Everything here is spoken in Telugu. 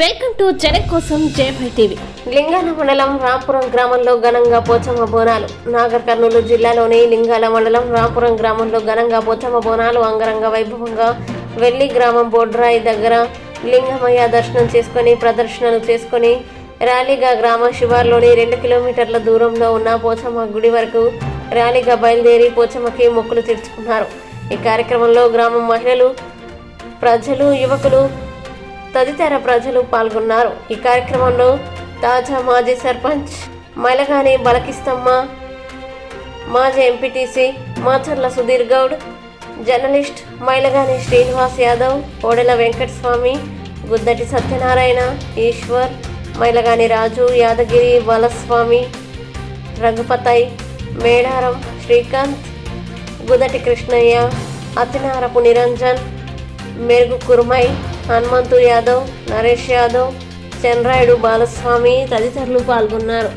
వెల్కమ్ టు జన కోసం జయభై టీవీ. లింగాల మండలం రాంపురం గ్రామంలో ఘనంగా పోచమ్మ బోనాలు. నాగర్ కర్నూలు జిల్లాలోని లింగాల మండలం రాంపురం గ్రామంలో ఘనంగా పోచమ్మ బోనాలు అంగరంగ వైభవంగా వెల్లి గ్రామం బోడ్రాయి దగ్గర లింగమయ్య దర్శనం చేసుకొని ప్రదర్శనలు చేసుకొని ర్యాలీగా గ్రామ శివార్లోని రెండు కిలోమీటర్ల దూరంలో ఉన్న పోచమ్మ గుడి వరకు ర్యాలీగా బయలుదేరి పోచమ్మకి మొక్కులు తీర్చుకున్నారు. ఈ కార్యక్రమంలో గ్రామం మహిళలు ప్రజలు యువకులు తదితర ప్రజలు పాల్గొన్నారు. ఈ కార్యక్రమంలో తాజా మాజీ సర్పంచ్ మైలగాని బలకిస్తమ్మ మాజీ ఎంపీటీసీ మాచర్ల సుధీర్ గౌడ్ జర్నలిస్ట్ మైలగాని శ్రీనివాస్ యాదవ్ కోడెల వెంకటస్వామి గుద్దటి సత్యనారాయణ ఈశ్వర్ మైలగాని రాజు యాదగిరి బాలస్వామి రఘుపతయ్ మేడారం శ్రీకాంత్ గుదటి కృష్ణయ్య అతినారపు నిరంజన్ మెరుగు కుర్మై హనుమంతు యాదవ్ నరేష్ యాదవ్ చెన్రాయుడు బాలస్వామి తదితరులు పాల్గొన్నారు.